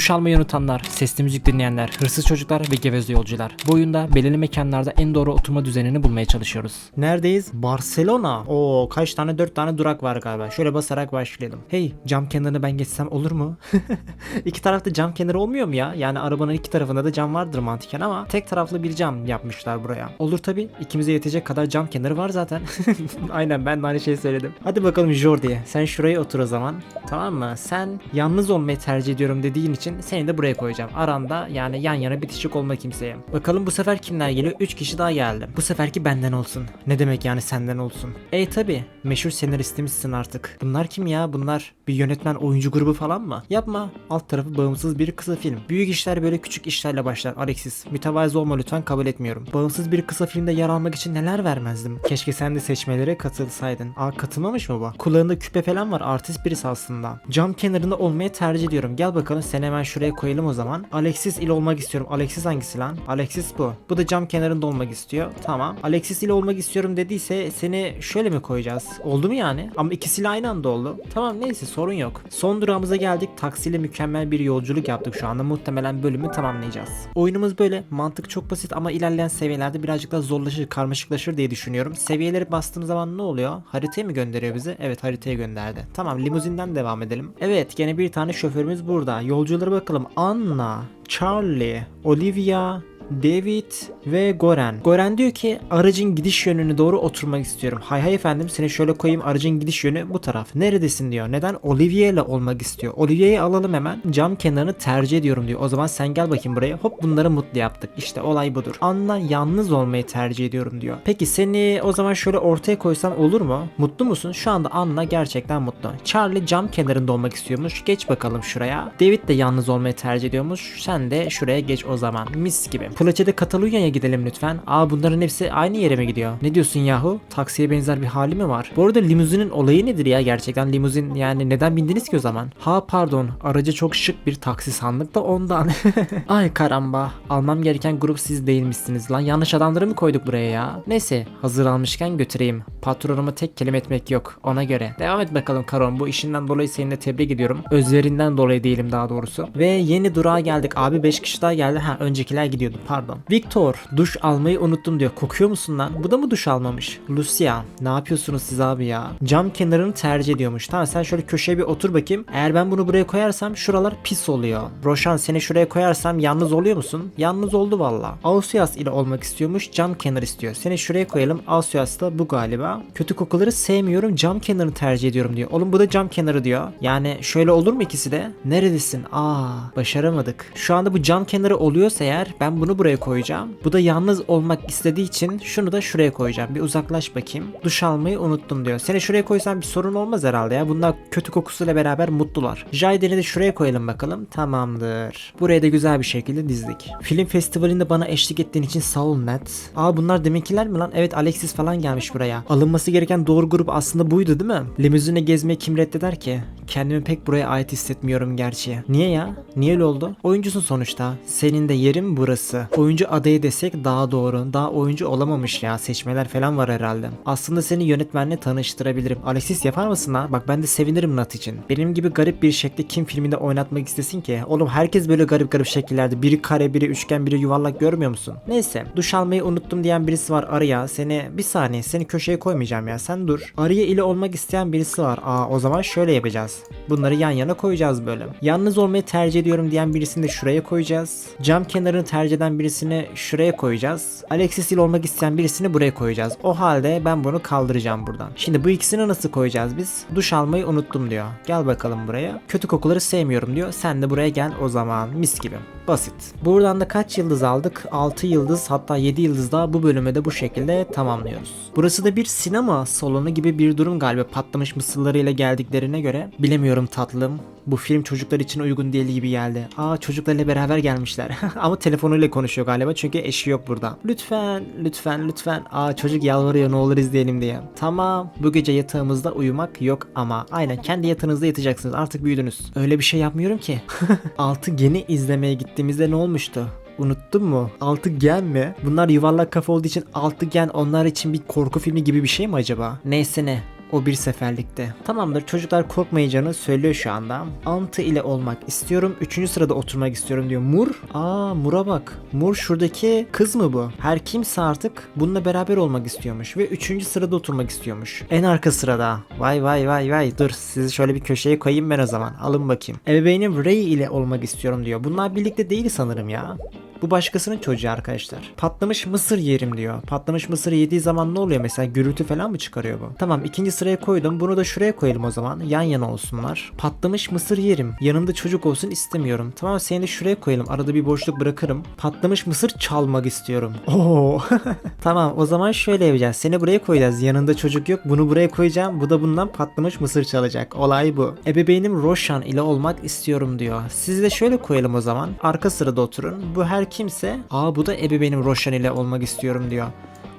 Duş almayı unutanlar, sesli müzik dinleyenler, hırsız çocuklar ve geveze yolcular. Bu oyunda belirli mekanlarda en doğru oturma düzenini bulmaya çalışıyoruz. Neredeyiz? Barcelona. Oo kaç tane? 4 tane durak var galiba. Şöyle basarak başlayalım. Hey cam kenarını ben geçsem olur mu? iki tarafta cam kenarı olmuyor mu ya? Yani arabanın iki tarafında da cam vardır mantıken ama tek taraflı bir cam yapmışlar buraya. Olur tabi. ikimize yetecek kadar cam kenarı var zaten. Aynen ben de aynı şeyi söyledim. Hadi bakalım Jordi. Sen şuraya otur o zaman. Tamam mı? Sen yalnız olmayı tercih ediyorum dediğin için seni de buraya koyacağım. Aranda yani yan yana bitişik olma kimseye. Bakalım bu sefer kimler geliyor? 3 kişi daha geldi. Bu seferki benden olsun. Ne demek yani senden olsun? E tabi. Meşhur senaristimizsin artık. Bunlar kim ya? Bunlar bir yönetmen oyuncu grubu falan mı? Yapma. Alt tarafı bağımsız bir kısa film. Büyük işler böyle küçük işlerle başlar. Alexis. Mütevazı olma lütfen kabul etmiyorum. Bağımsız bir kısa filmde yer almak için neler vermezdim. Keşke sen de seçmelere katılsaydın. Aa katılmamış mı bu? Kulağında küpe falan var. Artist birisi aslında. Cam kenarında olmayı tercih ediyorum. Gel bakalım seni hemen şuraya koyalım o zaman. Alexis ile olmak istiyorum. Alexis hangisi lan? Alexis bu. Bu da cam kenarında olmak istiyor. Tamam. Alexis ile olmak istiyorum dediyse seni şöyle mi koyacağız? Oldu mu yani? Ama ikisiyle aynı anda oldu. Tamam neyse sorun yok. Son durağımıza geldik. Taksiyle mükemmel bir yolculuk yaptık şu anda. Muhtemelen bölümü tamamlayacağız. Oyunumuz böyle. Mantık çok basit ama ilerleyen seviyelerde birazcık daha zorlaşır, karmaşıklaşır diye düşünüyorum. Seviyeleri bastığım zaman ne oluyor? Haritaya mı gönderiyor bizi? Evet haritaya gönderdi. Tamam limuzinden devam edelim. Evet gene bir tane şoförümüz burada. Yolculara bakalım. Anna, Charlie, Olivia, David ve Goren. Goren diyor ki aracın gidiş yönüne doğru oturmak istiyorum. Hay hay efendim seni şöyle koyayım aracın gidiş yönü bu taraf. Neredesin diyor. Neden? Olivia ile olmak istiyor. Olivia'yı alalım hemen. Cam kenarını tercih ediyorum diyor. O zaman sen gel bakayım buraya. Hop bunları mutlu yaptık. İşte olay budur. Anla yalnız olmayı tercih ediyorum diyor. Peki seni o zaman şöyle ortaya koysam olur mu? Mutlu musun? Şu anda Anna gerçekten mutlu. Charlie cam kenarında olmak istiyormuş. Geç bakalım şuraya. David de yalnız olmayı tercih ediyormuş. Sen de şuraya geç o zaman. Mis gibi. Plaçede Katalunya'ya gidelim lütfen. Aa bunların hepsi aynı yere mi gidiyor? Ne diyorsun yahu? Taksiye benzer bir hali mi var? Bu arada limuzinin olayı nedir ya gerçekten? Limuzin yani neden bindiniz ki o zaman? Ha pardon. Aracı çok şık bir taksi sandık da ondan. Ay karamba. Almam gereken grup siz değilmişsiniz lan. Yanlış adamları mı koyduk buraya ya? Neyse hazır almışken götüreyim. Patronuma tek kelime etmek yok. Ona göre. Devam et bakalım Karon. Bu işinden dolayı seni de tebrik ediyorum. Özverinden dolayı değilim daha doğrusu. Ve yeni durağa geldik. Abi 5 kişi daha geldi. Ha öncekiler gidiyordu pardon. Victor duş almayı unuttum diyor. Kokuyor musun lan? Bu da mı duş almamış? Lucia ne yapıyorsunuz siz abi ya? Cam kenarını tercih ediyormuş. Tamam sen şöyle köşeye bir otur bakayım. Eğer ben bunu buraya koyarsam şuralar pis oluyor. Roşan seni şuraya koyarsam yalnız oluyor musun? Yalnız oldu valla. Ausias ile olmak istiyormuş. Cam kenar istiyor. Seni şuraya koyalım. Ausias da bu galiba. Kötü kokuları sevmiyorum. Cam kenarını tercih ediyorum diyor. Oğlum bu da cam kenarı diyor. Yani şöyle olur mu ikisi de? Neredesin? Aa başaramadık. Şu anda bu cam kenarı oluyorsa eğer ben bunu buraya koyacağım. Bu da yalnız olmak istediği için şunu da şuraya koyacağım. Bir uzaklaş bakayım. Duş almayı unuttum diyor. Seni şuraya koysam bir sorun olmaz herhalde ya. Bunlar kötü kokusuyla beraber mutlular. Jaiden'i de şuraya koyalım bakalım. Tamamdır. Buraya da güzel bir şekilde dizdik. Film festivalinde bana eşlik ettiğin için sağ ol Nat. Aa bunlar deminkiler mi lan? Evet Alexis falan gelmiş buraya. Alınması gereken doğru grup aslında buydu değil mi? Limuzine gezmeyi kim reddeder ki? Kendimi pek buraya ait hissetmiyorum gerçi. Niye ya? Niye oldu? Oyuncusun sonuçta. Senin de yerin burası. Oyuncu adayı desek daha doğru. Daha oyuncu olamamış ya. Seçmeler falan var herhalde. Aslında seni yönetmenle tanıştırabilirim. Alexis yapar mısın ha? Bak ben de sevinirim Nat için. Benim gibi garip bir şekilde kim filminde oynatmak istesin ki? Oğlum herkes böyle garip garip şekillerde. Biri kare, biri üçgen, biri yuvarlak görmüyor musun? Neyse. Duş almayı unuttum diyen birisi var Arya. Seni bir saniye seni köşeye koymayacağım ya. Sen dur. Arya ile olmak isteyen birisi var. Aa o zaman şöyle yapacağız. Bunları yan yana koyacağız böyle. Yalnız olmayı tercih ediyorum diyen birisini de şuraya koyacağız. Cam kenarını tercih eden birisini şuraya koyacağız. Alexis ile olmak isteyen birisini buraya koyacağız. O halde ben bunu kaldıracağım buradan. Şimdi bu ikisini nasıl koyacağız biz? Duş almayı unuttum diyor. Gel bakalım buraya. Kötü kokuları sevmiyorum diyor. Sen de buraya gel o zaman. Mis gibi. Basit. Buradan da kaç yıldız aldık? 6 yıldız hatta 7 yıldız daha bu bölüme de bu şekilde tamamlıyoruz. Burası da bir sinema salonu gibi bir durum galiba patlamış mısırlarıyla geldiklerine göre. Bilemiyorum tatlım. Bu film çocuklar için uygun değil gibi geldi. Aa çocuklarla beraber gelmişler. Ama telefonuyla konuşuyor galiba çünkü eşi yok burada. Lütfen, lütfen, lütfen. Aa çocuk yalvarıyor ne olur izleyelim diye. Tamam bu gece yatağımızda uyumak yok ama. Aynen kendi yatağınızda yatacaksınız artık büyüdünüz. Öyle bir şey yapmıyorum ki. Altı geni izlemeye gittiğimizde ne olmuştu? Unuttun mu? Altıgen mi? Bunlar yuvarlak kafa olduğu için altıgen onlar için bir korku filmi gibi bir şey mi acaba? Neyse ne. O bir seferlikte. Tamamdır çocuklar korkmayacağını söylüyor şu anda. Antı ile olmak istiyorum. Üçüncü sırada oturmak istiyorum diyor. Mur. Aa Mur'a bak. Mur şuradaki kız mı bu? Her kimse artık bununla beraber olmak istiyormuş. Ve üçüncü sırada oturmak istiyormuş. En arka sırada. Vay vay vay vay. Dur sizi şöyle bir köşeye koyayım ben o zaman. Alın bakayım. Ebeveynim Ray ile olmak istiyorum diyor. Bunlar birlikte değil sanırım ya. Bu başkasının çocuğu arkadaşlar. Patlamış mısır yerim diyor. Patlamış mısır yediği zaman ne oluyor mesela? Gürültü falan mı çıkarıyor bu? Tamam ikinci sıraya koydum. Bunu da şuraya koyalım o zaman. Yan yana olsunlar. Patlamış mısır yerim. Yanımda çocuk olsun istemiyorum. Tamam seni de şuraya koyalım. Arada bir boşluk bırakırım. Patlamış mısır çalmak istiyorum. Oo. tamam o zaman şöyle yapacağız. Seni buraya koyacağız. Yanında çocuk yok. Bunu buraya koyacağım. Bu da bundan patlamış mısır çalacak. Olay bu. Ebeveynim Roshan ile olmak istiyorum diyor. Sizi de şöyle koyalım o zaman. Arka sırada oturun. Bu her kimse. Aa bu da ebeveynim Roshan ile olmak istiyorum diyor.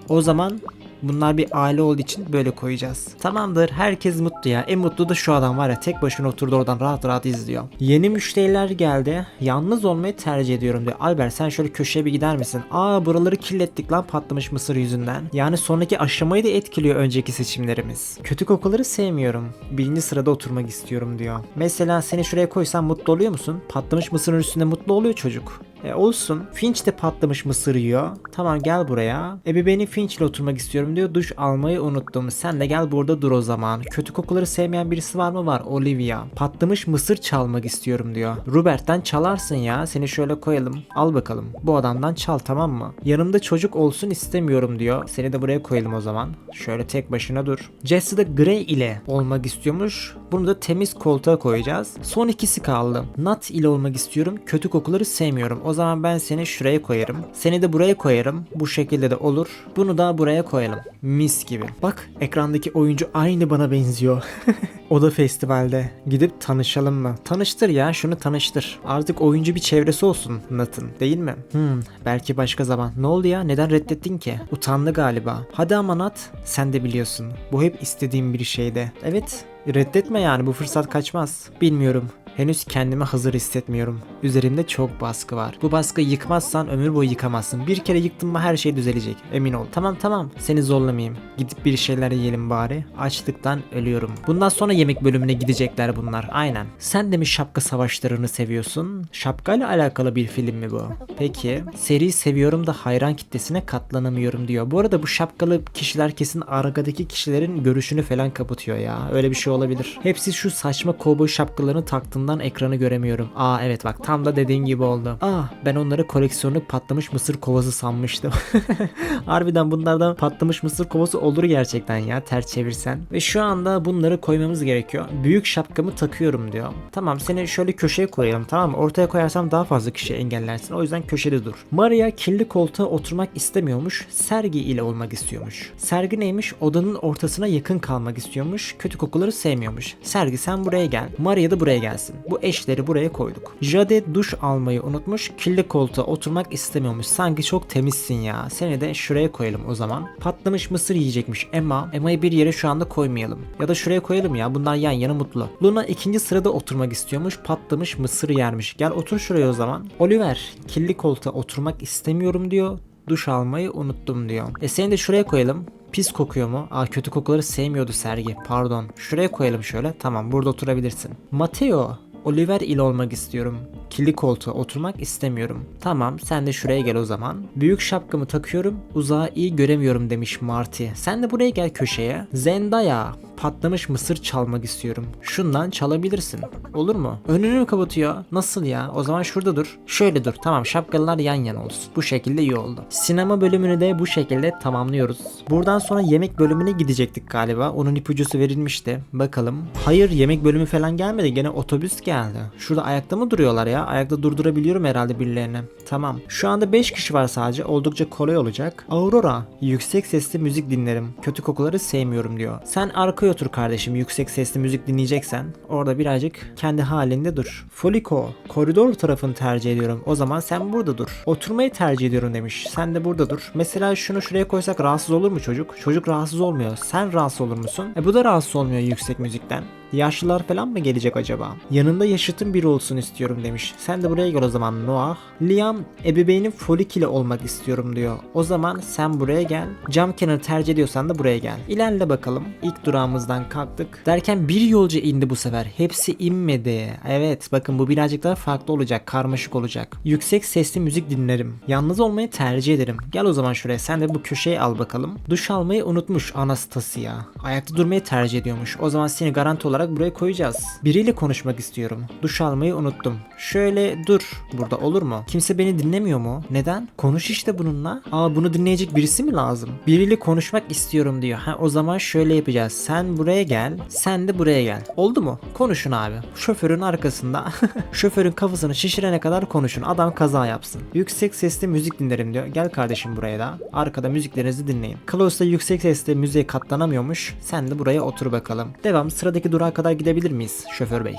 O zaman Bunlar bir aile olduğu için böyle koyacağız. Tamamdır herkes mutlu ya. En mutlu da şu adam var ya tek başına oturdu oradan rahat rahat izliyor. Yeni müşteriler geldi. Yalnız olmayı tercih ediyorum diyor. Albert sen şöyle köşeye bir gider misin? Aa buraları kirlettik lan patlamış mısır yüzünden. Yani sonraki aşamayı da etkiliyor önceki seçimlerimiz. Kötü kokuları sevmiyorum. Birinci sırada oturmak istiyorum diyor. Mesela seni şuraya koysam mutlu oluyor musun? Patlamış mısırın üstünde mutlu oluyor çocuk. E olsun. Finch de patlamış mısır yiyor. Tamam gel buraya. Ebeveyni Finch ile oturmak istiyorum diyor. Duş almayı unuttum. Sen de gel burada dur o zaman. Kötü kokuları sevmeyen birisi var mı? Var. Olivia. Patlamış mısır çalmak istiyorum diyor. Rubert'ten çalarsın ya. Seni şöyle koyalım. Al bakalım. Bu adamdan çal tamam mı? Yanımda çocuk olsun istemiyorum diyor. Seni de buraya koyalım o zaman. Şöyle tek başına dur. Jesse de Grey ile olmak istiyormuş. Bunu da temiz koltuğa koyacağız. Son ikisi kaldı. Nat ile olmak istiyorum. Kötü kokuları sevmiyorum. O zaman ben seni şuraya koyarım. Seni de buraya koyarım. Bu şekilde de olur. Bunu da buraya koyalım. Mis gibi. Bak ekrandaki oyuncu aynı bana benziyor. o da festivalde. Gidip tanışalım mı? Tanıştır ya şunu tanıştır. Artık oyuncu bir çevresi olsun Nat'ın değil mi? Hmm belki başka zaman. Ne oldu ya neden reddettin ki? Utandı galiba. Hadi ama Nat sen de biliyorsun. Bu hep istediğim bir şeydi. Evet reddetme yani bu fırsat kaçmaz. Bilmiyorum. Henüz kendimi hazır hissetmiyorum. Üzerimde çok baskı var. Bu baskıyı yıkmazsan ömür boyu yıkamazsın. Bir kere yıktın mı her şey düzelecek. Emin ol. Tamam tamam. Seni zorlamayayım. Gidip bir şeyler yiyelim bari. Açlıktan ölüyorum. Bundan sonra yemek bölümüne gidecekler bunlar. Aynen. Sen de mi şapka savaşlarını seviyorsun? Şapkayla alakalı bir film mi bu? Peki. Seri seviyorum da hayran kitlesine katlanamıyorum diyor. Bu arada bu şapkalı kişiler kesin arkadaki kişilerin görüşünü falan kapatıyor ya. Öyle bir şey olabilir. Hepsi şu saçma kovboy şapkalarını taktığından ekranı göremiyorum. Aa evet bak tam da dediğin gibi oldu. Aa ben onları koleksiyonluk patlamış mısır kovası sanmıştım. Harbiden bunlardan patlamış mısır kovası olur gerçekten ya ters çevirsen. Ve şu anda bunları koymamız gerekiyor. Büyük şapkamı takıyorum diyor. Tamam seni şöyle köşeye koyalım tamam mı? Ortaya koyarsam daha fazla kişi engellersin. O yüzden köşede dur. Maria kirli koltuğa oturmak istemiyormuş. Sergi ile olmak istiyormuş. Sergi neymiş? Odanın ortasına yakın kalmak istiyormuş. Kötü kokuları sevmiyormuş. Sergi sen buraya gel. Maria da buraya gelsin. Bu eşleri buraya koyduk. Jade duş almayı unutmuş. Kirli koltuğa oturmak istemiyormuş. Sanki çok temizsin ya. Seni de şuraya koyalım o zaman. Patlamış mısır yiyecekmiş Emma. Emma'yı bir yere şu anda koymayalım. Ya da şuraya koyalım ya. Bunlar yan yana mutlu. Luna ikinci sırada oturmak istiyormuş. Patlamış mısır yermiş. Gel otur şuraya o zaman. Oliver kirli koltuğa oturmak istemiyorum diyor. Duş almayı unuttum diyor. E seni de şuraya koyalım. Pis kokuyor mu? Aa kötü kokuları sevmiyordu Sergi. Pardon. Şuraya koyalım şöyle. Tamam burada oturabilirsin. Mateo. Oliver ile olmak istiyorum. Kirli koltuğa oturmak istemiyorum. Tamam sen de şuraya gel o zaman. Büyük şapkamı takıyorum. Uzağı iyi göremiyorum demiş Marty. Sen de buraya gel köşeye. Zendaya. Patlamış mısır çalmak istiyorum. Şundan çalabilirsin. Olur mu? Önünü mü kapatıyor? Nasıl ya? O zaman şurada dur. Şöyle dur. Tamam şapkalılar yan yana olsun. Bu şekilde iyi oldu. Sinema bölümünü de bu şekilde tamamlıyoruz. Buradan sonra yemek bölümüne gidecektik galiba. Onun ipucusu verilmişti. Bakalım. Hayır yemek bölümü falan gelmedi. Gene otobüs geldi. Şurada ayakta mı duruyorlar ya? Ayakta durdurabiliyorum herhalde birilerini. Tamam. Şu anda 5 kişi var sadece. Oldukça kolay olacak. Aurora. Yüksek sesli müzik dinlerim. Kötü kokuları sevmiyorum diyor. Sen arkaya otur kardeşim. Yüksek sesli müzik dinleyeceksen. Orada birazcık kendi halinde dur. Foliko. Koridor tarafını tercih ediyorum. O zaman sen burada dur. Oturmayı tercih ediyorum demiş. Sen de burada dur. Mesela şunu şuraya koysak rahatsız olur mu çocuk? Çocuk rahatsız olmuyor. Sen rahatsız olur musun? E bu da rahatsız olmuyor yüksek müzikten. Yaşlılar falan mı gelecek acaba? Yanında yaşıtın biri olsun istiyorum demiş. Sen de buraya gel o zaman Noah. Liam ebeveynin folikili olmak istiyorum diyor. O zaman sen buraya gel. Cam kenarı tercih ediyorsan da buraya gel. İlerle bakalım. İlk durağımızdan kalktık. Derken bir yolcu indi bu sefer. Hepsi inmedi. Evet bakın bu birazcık daha farklı olacak. Karmaşık olacak. Yüksek sesli müzik dinlerim. Yalnız olmayı tercih ederim. Gel o zaman şuraya. Sen de bu köşeyi al bakalım. Duş almayı unutmuş Anastasia. Ayakta durmayı tercih ediyormuş. O zaman seni garanti olarak buraya koyacağız. Biriyle konuşmak istiyorum. Duş almayı unuttum. Şöyle dur. Burada olur mu? Kimse beni dinlemiyor mu? Neden? Konuş işte bununla. Aa bunu dinleyecek birisi mi lazım? Biriyle konuşmak istiyorum diyor. Ha o zaman şöyle yapacağız. Sen buraya gel. Sen de buraya gel. Oldu mu? Konuşun abi. Şoförün arkasında. Şoförün kafasını şişirene kadar konuşun. Adam kaza yapsın. Yüksek sesli müzik dinlerim diyor. Gel kardeşim buraya da. Arkada müziklerinizi dinleyin. Klaus da yüksek sesle müziğe katlanamıyormuş. Sen de buraya otur bakalım. Devam. Sıradaki durağa kadar gidebilir miyiz şoför bey?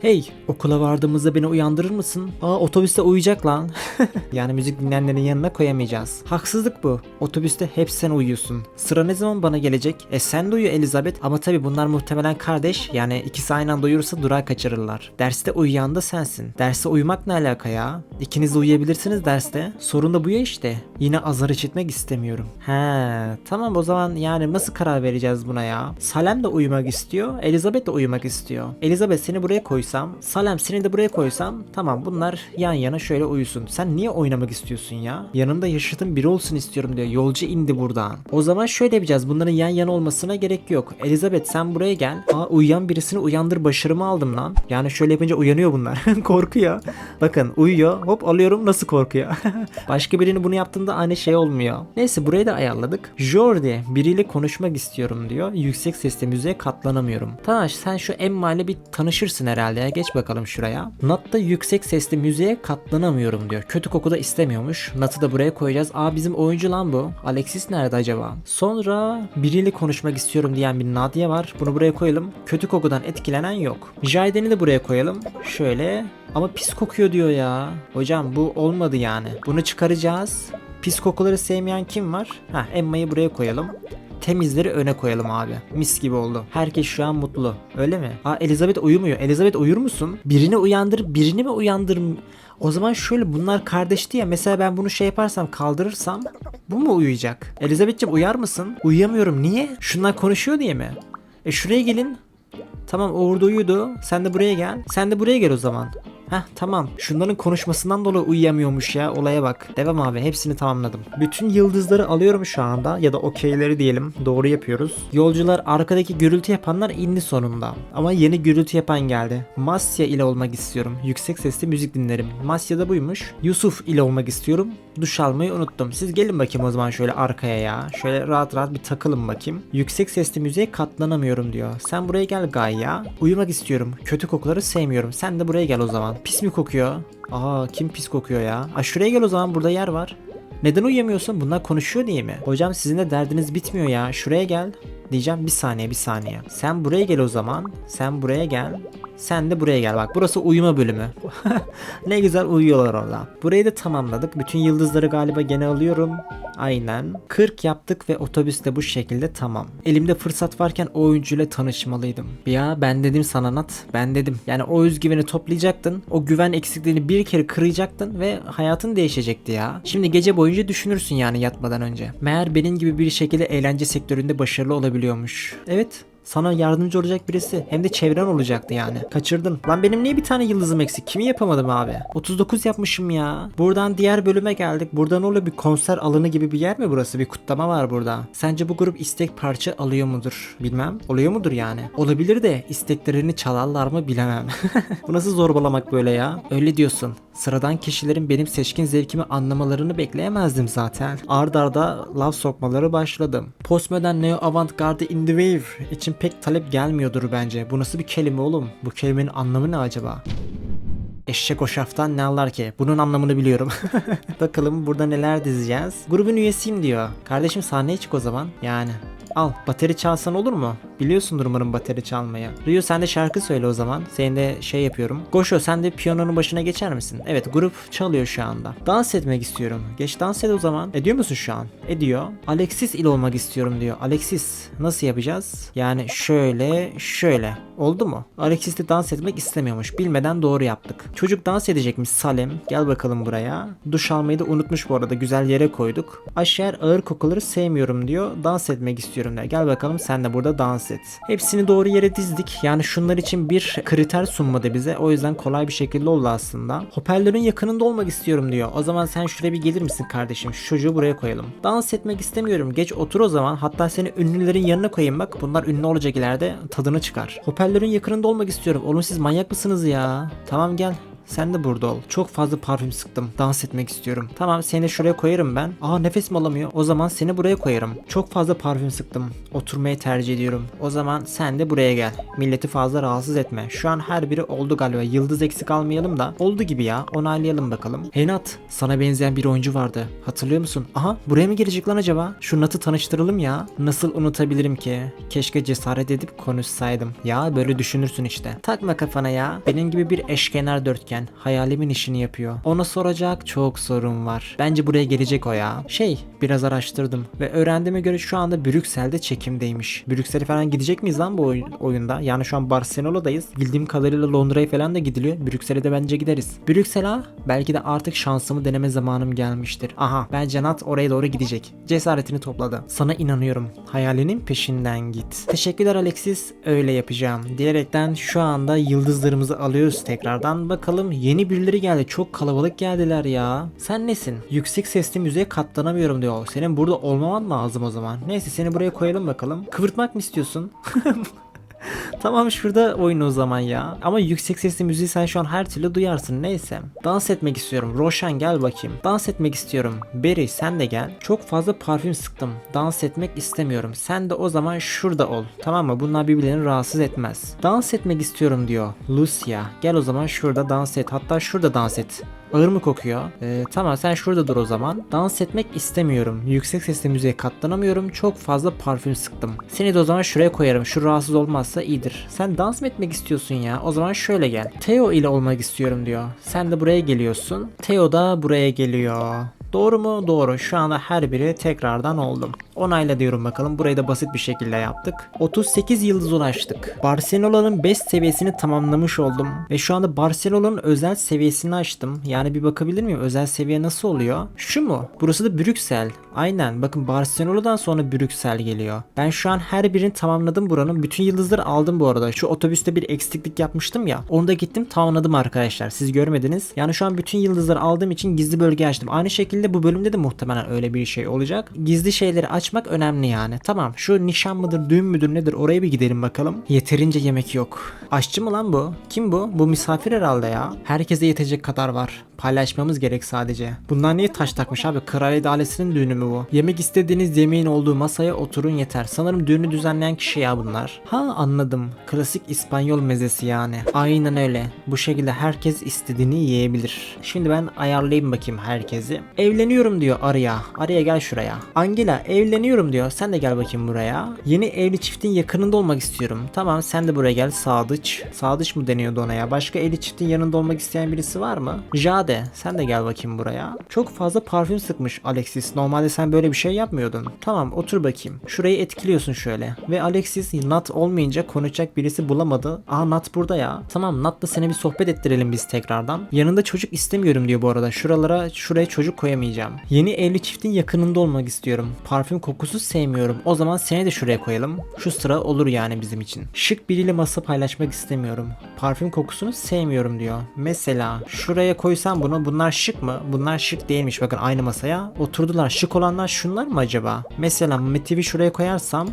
Hey, okula vardığımızda beni uyandırır mısın? Aa otobüste uyuyacak lan. yani müzik dinleyenlerin yanına koyamayacağız. Haksızlık bu. Otobüste hep sen uyuyorsun. Sıra ne zaman bana gelecek? E sen de uyu Elizabeth ama tabi bunlar muhtemelen kardeş. Yani ikisi aynı anda uyursa durağı kaçırırlar. Derste uyuyan da sensin. Derste uyumak ne alaka ya? İkiniz de uyuyabilirsiniz derste. Sorun da bu ya işte. Yine azar işitmek istemiyorum. He, tamam o zaman yani nasıl karar vereceğiz buna ya? Salem de uyumak istiyor, Elizabeth de uyumak istiyor. Elizabeth seni buraya koysam, Salem seni de buraya koysam tamam bunlar yan yana şöyle uyusun. Sen niye oynamak istiyorsun ya? Yanında yaşıtın biri olsun istiyorum diyor. Yolcu indi buradan. O zaman şöyle yapacağız. Bunların yan yana olmasına gerek yok. Elizabeth sen buraya gel. Aa uyuyan birisini uyandır başarımı aldım lan. Yani şöyle yapınca uyanıyor bunlar. Korkuyor. Bakın uyuyor. Hop alıyorum nasıl korkuyor. Başka birinin bunu yaptığında aynı şey olmuyor. Neyse burayı da ayarladık. Jordi biriyle konuşmak istiyorum diyor. Yüksek sesle müziğe katlanamıyorum. Tamam sen şu Emma ile bir tanışırsın herhalde ya. Geç bakalım şuraya. Nat da yüksek sesli müziğe katlanamıyorum diyor. Kötü koku da istemiyormuş. Nat'ı da buraya koyacağız. Aa bizim oyuncu lan bu. Alexis nerede acaba? Sonra biriyle konuşmak istiyorum diyen bir Nadia var. Bunu buraya koyalım. Kötü kokudan etkilenen yok. Jaiden'i de buraya koyalım. Şöyle. Ama pis kokuyor diyor ya. Hocam bu olmadı yani. Bunu çıkaracağız. Pis kokuları sevmeyen kim var? Ha Emma'yı buraya koyalım. Temizleri öne koyalım abi. Mis gibi oldu. Herkes şu an mutlu. Öyle mi? Aa Elizabeth uyumuyor. Elizabeth uyur musun? Birini uyandır, birini mi uyandır? O zaman şöyle bunlar kardeşti ya. Mesela ben bunu şey yaparsam kaldırırsam bu mu uyuyacak? Elizabeth'ciğim uyar mısın? Uyuyamıyorum. Niye? Şunlar konuşuyor diye mi? E şuraya gelin. Tamam orada uyudu. Sen de buraya gel. Sen de buraya gel o zaman. Heh tamam. Şunların konuşmasından dolayı uyuyamıyormuş ya. Olaya bak. Devam abi. Hepsini tamamladım. Bütün yıldızları alıyorum şu anda. Ya da okeyleri diyelim. Doğru yapıyoruz. Yolcular arkadaki gürültü yapanlar indi sonunda. Ama yeni gürültü yapan geldi. Masya ile olmak istiyorum. Yüksek sesli müzik dinlerim. Masya da buymuş. Yusuf ile olmak istiyorum. Duş almayı unuttum. Siz gelin bakayım o zaman şöyle arkaya ya. Şöyle rahat rahat bir takılın bakayım. Yüksek sesli müziğe katlanamıyorum diyor. Sen buraya gel Gaia. Uyumak istiyorum. Kötü kokuları sevmiyorum. Sen de buraya gel o zaman. Pis mi kokuyor? Aa kim pis kokuyor ya? Aa şuraya gel o zaman burada yer var. Neden uyuyamıyorsun? Bunlar konuşuyor diye mi? Hocam sizin de derdiniz bitmiyor ya. Şuraya gel. Diyeceğim bir saniye bir saniye. Sen buraya gel o zaman. Sen buraya gel. Sen de buraya gel bak. Burası uyuma bölümü. ne güzel uyuyorlar orada. Burayı da tamamladık. Bütün yıldızları galiba gene alıyorum. Aynen. 40 yaptık ve otobüs de bu şekilde tamam. Elimde fırsat varken o oyuncuyla tanışmalıydım. Ya ben dedim sana Nat. Ben dedim. Yani o özgüveni toplayacaktın. O güven eksikliğini bir kere kıracaktın ve hayatın değişecekti ya. Şimdi gece boyunca düşünürsün yani yatmadan önce. Meğer benim gibi bir şekilde eğlence sektöründe başarılı olabiliyormuş. Evet sana yardımcı olacak birisi. Hem de çevren olacaktı yani. Kaçırdın. Lan benim niye bir tane yıldızım eksik? Kimi yapamadım abi? 39 yapmışım ya. Buradan diğer bölüme geldik. Burada ne oluyor? Bir konser alanı gibi bir yer mi burası? Bir kutlama var burada. Sence bu grup istek parça alıyor mudur? Bilmem. Oluyor mudur yani? Olabilir de isteklerini çalarlar mı bilemem. bu nasıl zorbalamak böyle ya? Öyle diyorsun. Sıradan kişilerin benim seçkin zevkimi anlamalarını bekleyemezdim zaten. Ard arda laf sokmaları başladım. Postmodern neo avantgarde in the wave için pek talep gelmiyordur bence. Bu nasıl bir kelime oğlum? Bu kelimenin anlamı ne acaba? Eşek o şaftan ne anlar ki? Bunun anlamını biliyorum. Bakalım burada neler dizeceğiz. Grubun üyesiyim diyor. Kardeşim sahneye çık o zaman. Yani. Al bateri çalsan olur mu? Biliyorsundur umarım bateri çalmayı. Rio sen de şarkı söyle o zaman. Senin de şey yapıyorum. Goşo sen de piyanonun başına geçer misin? Evet grup çalıyor şu anda. Dans etmek istiyorum. Geç dans et o zaman. Ediyor musun şu an? Ediyor. Alexis ile olmak istiyorum diyor. Alexis nasıl yapacağız? Yani şöyle şöyle. Oldu mu? Alexis de dans etmek istemiyormuş. Bilmeden doğru yaptık. Çocuk dans edecekmiş Salem. Gel bakalım buraya. Duş almayı da unutmuş bu arada. Güzel yere koyduk. Aşer ağır kokuları sevmiyorum diyor. Dans etmek istiyorum diyor. Gel bakalım sen de burada dans et. Hepsini doğru yere dizdik. Yani şunlar için bir kriter sunmadı bize. O yüzden kolay bir şekilde oldu aslında. Hoparlörün yakınında olmak istiyorum diyor. O zaman sen şuraya bir gelir misin kardeşim? Şu çocuğu buraya koyalım. Dans etmek istemiyorum. Geç otur o zaman. Hatta seni ünlülerin yanına koyayım bak. Bunlar ünlü olacak ileride. Tadını çıkar. Hoparlörün yakınında olmak istiyorum. Oğlum siz manyak mısınız ya? Tamam gel. Sen de burada ol. Çok fazla parfüm sıktım. Dans etmek istiyorum. Tamam seni şuraya koyarım ben. Aa nefes mi alamıyor? O zaman seni buraya koyarım. Çok fazla parfüm sıktım. Oturmayı tercih ediyorum. O zaman sen de buraya gel. Milleti fazla rahatsız etme. Şu an her biri oldu galiba. Yıldız eksik almayalım da. Oldu gibi ya. Onaylayalım bakalım. Hey Nat. Sana benzeyen bir oyuncu vardı. Hatırlıyor musun? Aha buraya mı gelecek lan acaba? Şu Nat'ı tanıştıralım ya. Nasıl unutabilirim ki? Keşke cesaret edip konuşsaydım. Ya böyle düşünürsün işte. Takma kafana ya. Benim gibi bir eşkenar dörtgen hayalimin işini yapıyor. Ona soracak çok sorun var. Bence buraya gelecek o ya. Şey biraz araştırdım ve öğrendiğime göre şu anda Brüksel'de çekimdeymiş. Brüksel'e falan gidecek miyiz lan bu oyun- oyunda? Yani şu an Barcelona'dayız. Bildiğim kadarıyla Londra'ya falan da gidiliyor. Brüksel'e de bence gideriz. Brüksel ha? Belki de artık şansımı deneme zamanım gelmiştir. Aha bence Nat oraya doğru gidecek. Cesaretini topladı. Sana inanıyorum. Hayalinin peşinden git. Teşekkürler Alexis. Öyle yapacağım. Diyerekten şu anda yıldızlarımızı alıyoruz tekrardan. Bakalım yeni birileri geldi. Çok kalabalık geldiler ya. Sen nesin? Yüksek sesli müziğe katlanamıyorum diyor. Senin burada olmaman lazım o zaman. Neyse seni buraya koyalım bakalım. Kıvırtmak mı istiyorsun? Tamam şurada oyun o zaman ya. Ama yüksek sesli müziği sen şu an her türlü duyarsın neyse. Dans etmek istiyorum. Roşan gel bakayım. Dans etmek istiyorum. Berry sen de gel. Çok fazla parfüm sıktım. Dans etmek istemiyorum. Sen de o zaman şurada ol. Tamam mı? Bunlar birbirlerini rahatsız etmez. Dans etmek istiyorum diyor. Lucia gel o zaman şurada dans et. Hatta şurada dans et. Ağır mı kokuyor? Ee, tamam sen şurada dur o zaman. Dans etmek istemiyorum. Yüksek sesli müziğe katlanamıyorum. Çok fazla parfüm sıktım. Seni de o zaman şuraya koyarım. Şu rahatsız olmazsa iyidir. Sen dans mı etmek istiyorsun ya? O zaman şöyle gel. Theo ile olmak istiyorum diyor. Sen de buraya geliyorsun. Theo da buraya geliyor. Doğru mu? Doğru. Şu anda her biri tekrardan oldum. Onayla diyorum bakalım. Burayı da basit bir şekilde yaptık. 38 yıldız ulaştık. Barcelona'nın best seviyesini tamamlamış oldum. Ve şu anda Barcelona'nın özel seviyesini açtım. Yani bir bakabilir miyim? Özel seviye nasıl oluyor? Şu mu? Burası da Brüksel. Aynen. Bakın Barcelona'dan sonra Brüksel geliyor. Ben şu an her birini tamamladım buranın. Bütün yıldızları aldım bu arada. Şu otobüste bir eksiklik yapmıştım ya. Onu da gittim tamamladım arkadaşlar. Siz görmediniz. Yani şu an bütün yıldızları aldığım için gizli bölge açtım. Aynı şekilde bu bölümde de muhtemelen öyle bir şey olacak. Gizli şeyleri açmak önemli yani. Tamam şu nişan mıdır düğün müdür nedir oraya bir gidelim bakalım. Yeterince yemek yok. Aşçı mı lan bu? Kim bu? Bu misafir herhalde ya. Herkese yetecek kadar var. Paylaşmamız gerek sadece. Bunlar niye taş takmış abi? Kraliyet ailesinin düğünü mü bu? Yemek istediğiniz yemeğin olduğu masaya oturun yeter. Sanırım düğünü düzenleyen kişi ya bunlar. Ha anladım. Klasik İspanyol mezesi yani. Aynen öyle. Bu şekilde herkes istediğini yiyebilir. Şimdi ben ayarlayayım bakayım herkesi. Evleniyorum diyor Arya. Arya gel şuraya. Angela evleniyorum diyor. Sen de gel bakayım buraya. Yeni evli çiftin yakınında olmak istiyorum. Tamam sen de buraya gel Sadıç. Sadıç mı deniyordu ona ya? Başka evli çiftin yanında olmak isteyen birisi var mı? Jade sen de gel bakayım buraya. Çok fazla parfüm sıkmış Alexis. Normalde sen böyle bir şey yapmıyordun. Tamam otur bakayım. Şurayı etkiliyorsun şöyle. Ve Alexis Nat olmayınca konuşacak birisi bulamadı. Aa Nat burada ya. Tamam Nat'la seni bir sohbet ettirelim biz tekrardan. Yanında çocuk istemiyorum diyor bu arada. Şuralara şuraya çocuk koyamayacağım. Yeni evli çiftin yakınında olmak istiyorum. Parfüm kokusu sevmiyorum. O zaman seni de şuraya koyalım. Şu sıra olur yani bizim için. Şık biriyle masa paylaşmak istemiyorum. Parfüm kokusunu sevmiyorum diyor. Mesela şuraya koysam bunu bunlar şık mı? Bunlar şık değilmiş bakın aynı masaya. Oturdular. Şık olanlar şunlar mı acaba? Mesela Metiv'i şuraya koyarsam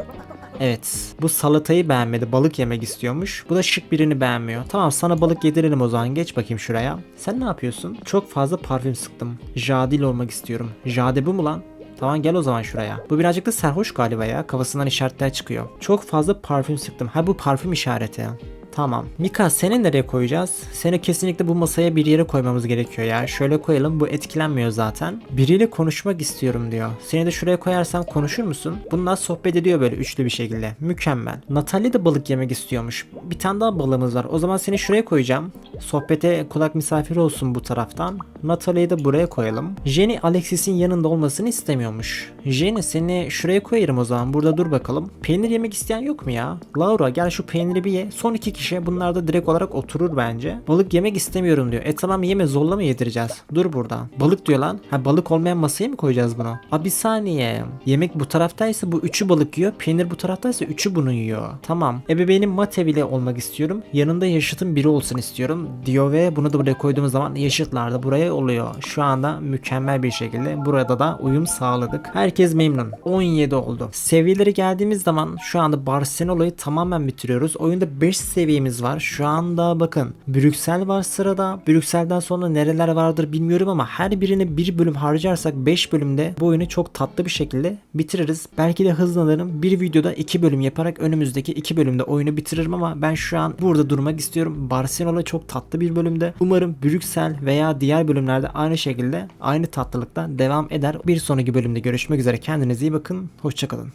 Evet. Bu salatayı beğenmedi. Balık yemek istiyormuş. Bu da şık birini beğenmiyor. Tamam sana balık yedirelim o zaman. Geç bakayım şuraya. Sen ne yapıyorsun? Çok fazla parfüm sıktım. Jade ile olmak istiyorum. Jade bu mu lan? Tamam gel o zaman şuraya. Bu birazcık da sarhoş galiba ya. Kafasından işaretler çıkıyor. Çok fazla parfüm sıktım. Ha bu parfüm işareti. Tamam. Mika seni nereye koyacağız? Seni kesinlikle bu masaya bir yere koymamız gerekiyor ya. Şöyle koyalım bu etkilenmiyor zaten. Biriyle konuşmak istiyorum diyor. Seni de şuraya koyarsam konuşur musun? Bunlar sohbet ediyor böyle üçlü bir şekilde. Mükemmel. Natalie de balık yemek istiyormuş. Bir tane daha balığımız var. O zaman seni şuraya koyacağım. Sohbete kulak misafiri olsun bu taraftan. Natalie'yi de buraya koyalım. Jenny Alexis'in yanında olmasını istemiyormuş. Jenny seni şuraya koyarım o zaman. Burada dur bakalım. Peynir yemek isteyen yok mu ya? Laura gel şu peyniri bir ye. Son iki kişi bunlar da direkt olarak oturur bence. Balık yemek istemiyorum diyor. E tamam yeme zorla mı yedireceğiz? Dur burada. Balık diyor lan. Ha balık olmayan masaya mı koyacağız bunu? Ha bir saniye. Yemek bu taraftaysa bu üçü balık yiyor. Peynir bu taraftaysa üçü bunu yiyor. Tamam. Ebeveynim Mate bile olmak istiyorum. Yanında yaşıtım biri olsun istiyorum diyor ve bunu da buraya koyduğumuz zaman yaşıtlar da buraya oluyor. Şu anda mükemmel bir şekilde burada da uyum sağladık. Herkes memnun. 17 oldu. Seviyeleri geldiğimiz zaman şu anda Barcelona'yı tamamen bitiriyoruz. Oyunda 5 seviyemiz var. Şu anda bakın Brüksel var sırada. Brüksel'den sonra nereler vardır bilmiyorum ama her birine bir bölüm harcarsak 5 bölümde bu oyunu çok tatlı bir şekilde bitiririz. Belki de hızlanırım. Bir videoda 2 bölüm yaparak önümüzdeki 2 bölümde oyunu bitiririm ama ben şu an burada durmak istiyorum. Barcelona çok tatlı bir bölümde. Umarım Brüksel veya diğer bölümlerde aynı şekilde aynı tatlılıkta devam eder. Bir sonraki bölümde görüşmek üzere. Kendinize iyi bakın. Hoşçakalın.